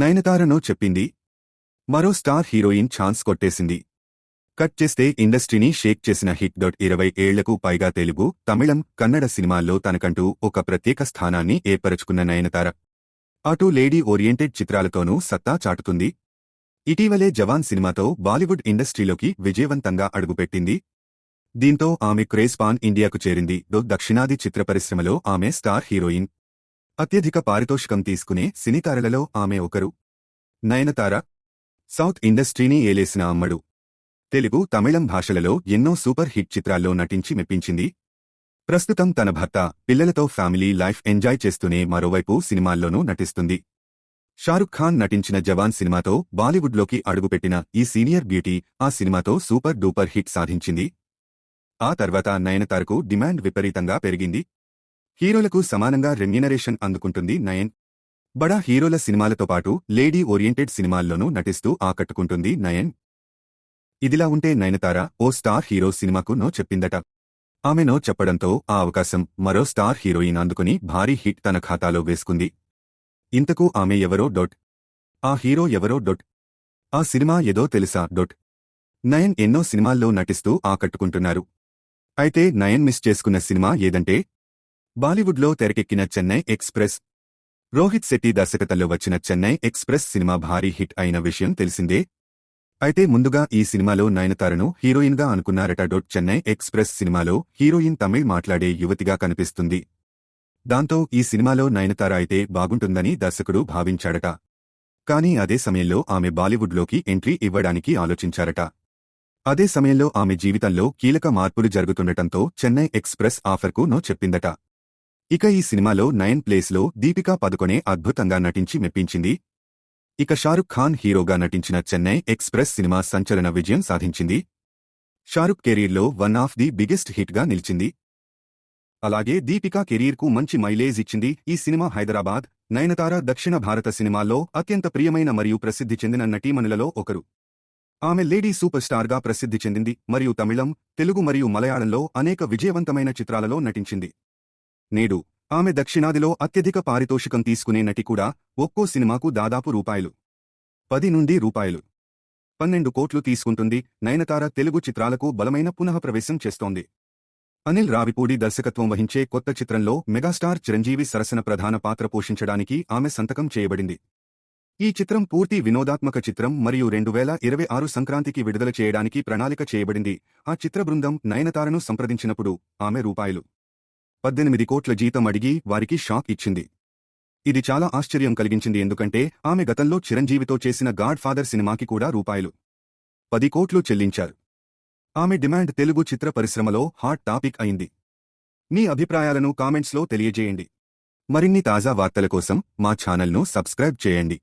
నయనతారనో చెప్పింది. మరో star heroine chance కొట్టేసింది. కట్ చేస్తే ఇండస్ట్రీని షేక్ చేసిన హిట్ డాట్ ఇరవై ఏళ్ళకు పైగా తెలుగు తమిళం కన్నడ సినిమాల్లో తనకంటూ ఒక ప్రత్యేక స్థానాన్ని ఏర్పరచుకున్న నయనతార. అటు లేడీ ఓరియంటెడ్ చిత్రాలతోనూ సత్తా చాటుతుంది. ఇటీవలే జవాన్ సినిమాతో బాలీవుడ్ ఇండస్ట్రీలోకి విజయవంతంగా అడుగుపెట్టింది. దీంతో ఆమె క్రేజ్ పాన్ ఇండియాకు చేరింది. దో దక్షిణాది చిత్ర పరిశ్రమలో ఆమె స్టార్ హీరోయిన్. అత్యధిక పారితోషికం తీసుకునే సినీతారలలో ఆమె ఒకరు. నయనతార. సౌత్ ఇండస్ట్రీని ఏలేసిన అమ్మడు. తెలుగు తమిళం భాషలలో ఎన్నో సూపర్ హిట్ చిత్రాల్లో నటించి మెప్పించింది. ప్రస్తుతం తన భర్త పిల్లలతో ఫ్యామిలీ లైఫ్ ఎంజాయ్ చేస్తూనే మరోవైపు సినిమాల్లోనూ నటిస్తుంది. షారుఖ్ ఖాన్ నటించిన జవాన్ సినిమాతో బాలీవుడ్లోకి అడుగుపెట్టిన ఈ సీనియర్ బ్యూటీ ఆ సినిమాతో సూపర్ డూపర్ హిట్ సాధించింది. ఆ తర్వాత నయనతారకు డిమాండ్ విపరీతంగా పెరిగింది. హీరోలకు సమానంగా రెమ్యూనరేషన్ అందుకుంటుంది నయన్. బడా హీరోల సినిమాలతో పాటు లేడీ ఓరియంటెడ్ సినిమాల్లోనూ నటిస్తూ ఆకట్టుకుంటుంది నయన్. ఇదిలా ఉంటే నయనతార ఓ స్టార్ హీరో సినిమాకు నో చెప్పిందట. ఆమె నో చెప్పడంతో ఆ అవకాశం మరో స్టార్ హీరోయిన్ అందుకుని భారీ హిట్ తన ఖాతాలో వేసుకుంది. ఇంతకు ఆమె ఎవరో డొట్. ఆ హీరో ఎవరో డొట్. ఆ సినిమా ఏదో తెలుసా డొట్. నయన్ ఎన్నో సినిమాల్లో నటిస్తూ ఆకట్టుకుంటున్నారు. అయితే నయన్ మిస్ చేసుకున్న సినిమా ఏదంటే బాలీవుడ్లో తెరకెక్కిన చెన్నై ఎక్స్ప్రెస్. రోహిత్ శెట్టి దర్శకతలో వచ్చిన చెన్నై ఎక్స్ప్రెస్ సినిమా భారీ హిట్ అయిన విషయం తెలిసిందే. అయితే ముందుగా ఈ సినిమాలో నయనతారను హీరోయిన్గా అనుకున్నారట డొట్ చెన్నై ఎక్స్ప్రెస్ సినిమాలో హీరోయిన్ తమిళ్ మాట్లాడే యువతిగా కనిపిస్తుంది. దాంతో ఈ సినిమాలో నయనతార అయితే బాగుంటుందని దర్శకుడు భావించాడట. కానీ అదే సమయంలో ఆమె బాలీవుడ్లోకి ఎంట్రీ ఇవ్వడానికి ఆలోచించారట. అదే సమయంలో ఆమె జీవితంలో కీలక మార్పులు జరుగుతుండటంతో చెన్నై ఎక్స్ప్రెస్ ఆఫర్కు నో చెప్పిందట. ఇక ఈ సినిమాలో నయన్ ప్లేస్లో దీపికా పదుకొనే అద్భుతంగా నటించి మెప్పించింది. ఇక షారుఖ్ ఖాన్ హీరోగా నటించిన చెన్నై ఎక్స్ప్రెస్ సినిమా సంచలన విజయం సాధించింది. షారుఖ్ కెరీర్లో వన్ ఆఫ్ ది బిగ్గెస్ట్ హిట్గా నిలిచింది. అలాగే దీపికా కెరీర్కు మంచి మైలేజ్ ఇచ్చింది. ఈ సినిమా హైదరాబాద్ నయనతార దక్షిణ భారత సినిమాల్లో అత్యంత ప్రియమైన మరియు ప్రసిద్ధి చెందిన నటీమణులలో ఒకరు. ఆమె లేడీ సూపర్ స్టార్గా ప్రసిద్ధి చెందింది మరియు తమిళం తెలుగు మరియు మలయాళంలో అనేక విజయవంతమైన చిత్రాలలో నటించింది. నేడు ఆమె దక్షిణాదిలో అత్యధిక పారితోషికం తీసుకునే నటి కూడా ఒక్కో సినిమాకు దాదాపు రూపాయలు. పది నుండి రూపాయలు. పన్నెండు కోట్లు తీసుకుంటుంది నయనతార తెలుగు చిత్రాలకు బలమైన పునఃప్రవేశం చేస్తోంది. అనిల్ రావిపూడి దర్శకత్వం వహించే కొత్త చిత్రంలో మెగాస్టార్ చిరంజీవి సరసన ప్రధాన పాత్ర పోషించడానికి ఆమె సంతకం చేయబడింది. ఈ చిత్రం పూర్తి వినోదాత్మక చిత్రం మరియు రెండు వేల ఇరవై ఆరు సంక్రాంతికి విడుదల చేయడానికి ప్రణాళిక చేయబడింది. ఆ చిత్ర బృందం నయనతారను సంప్రదించినప్పుడు ఆమె రూపాయలు. పద్దెనిమిది కోట్ల జీతం అడిగి వారికి షాక్ ఇచ్చింది. ఇది చాలా ఆశ్చర్యం కలిగించింది ఎందుకంటే ఆమె గతంలో చిరంజీవితో చేసిన గాడ్ ఫాదర్ సినిమాకి కూడా రూపాయలు. పది కోట్లు చెల్లించారు. ఆమె డిమాండ్ తెలుగు చిత్ర పరిశ్రమలో హాట్ టాపిక్ అయింది. మీ అభిప్రాయాలను కామెంట్స్లో తెలియజేయండి. మరిన్ని తాజా వార్తల కోసం మా ఛానల్ను సబ్స్క్రైబ్ చేయండి.